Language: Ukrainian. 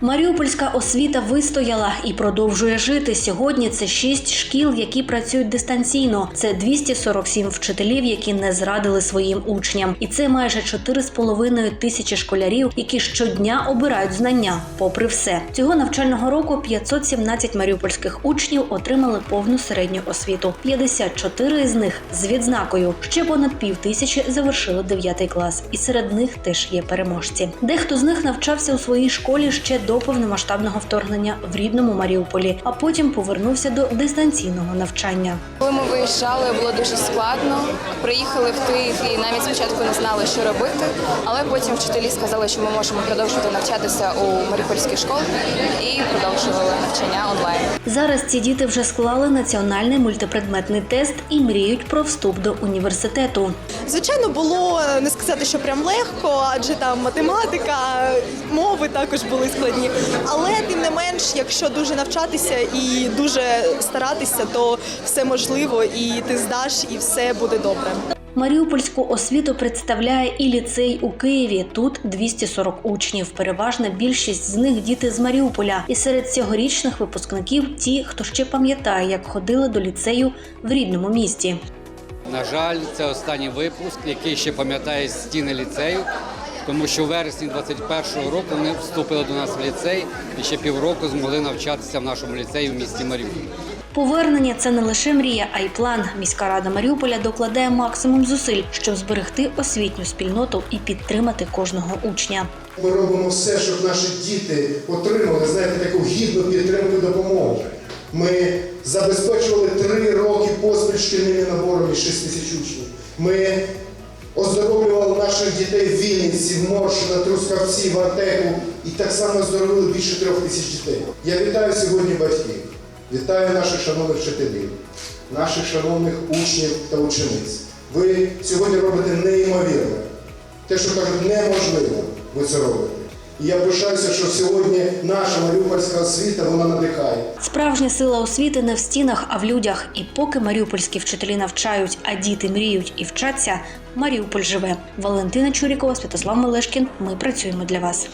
Маріупольська освіта вистояла і продовжує жити. Сьогодні це шість шкіл, які працюють дистанційно. Це 247 вчителів, які не зрадили своїм учням. І це майже 4,5 тисячі школярів, які щодня обирають знання. Попри все, цього навчального року 517 маріупольських учнів отримали повну середню освіту. 54 з них з відзнакою. Ще понад пів тисячі завершили 9 клас, і серед них теж є переможці. Дехто з них навчався у своїй школі ще до повномасштабного вторгнення в рідному Маріуполі, а потім повернувся до дистанційного навчання. Коли ми виїжджали, було дуже складно. Приїхали в Київ і навіть спочатку не знали, що робити. Але потім вчителі сказали, що ми можемо продовжувати навчатися у Маріупольській школі і продовжували навчання онлайн. Зараз ці діти вже склали національний мультипредметний тест і мріють про вступ до університету. Звичайно, було е, не сказати, що прям легко, адже там математика, мови також були складні. Але тим не менш, якщо дуже навчатися і дуже старатися, то все можливо, і ти здаш, і все буде добре. Маріупольську освіту представляє і ліцей у Києві. Тут 240 учнів. Переважна більшість з них діти з Маріуполя. І серед цьогорічних випускників ті, хто ще пам'ятає, як ходили до ліцею в рідному місті. На жаль, це останній випуск, який ще пам'ятає стіни ліцею, тому що в вересні 21-го року вони вступили до нас в ліцей і ще півроку змогли навчатися в нашому ліцеї в місті Маріуполь. Повернення це не лише мрія, а й план. Міська рада Маріуполя докладає максимум зусиль, щоб зберегти освітню спільноту і підтримати кожного учня. Ми робимо все, щоб наші діти отримали, знаєте, таку гідну підтримку і допомогу. Ми забезпечували три роки поспіль шкільними наборами 6 тисяч учнів. Ми оздоровлювали наших дітей в Вінниці, в Моршина, Трускавці, в Артеку і так само оздоровили більше трьох тисяч дітей. Я вітаю сьогодні батьків, вітаю наших шановних вчителів, наших шановних учнів та учениць. Ви сьогодні робите неймовірне. Те, що кажуть, неможливо, ви це робите. І я пишаюся, що сьогодні наша маріупольська освіта вона надихає. Справжня сила освіти не в стінах, а в людях. І поки маріупольські вчителі навчають, а діти мріють і вчаться, Маріуполь живе. Валентина Чурікова, Святослав Мелешкін. Ми працюємо для вас.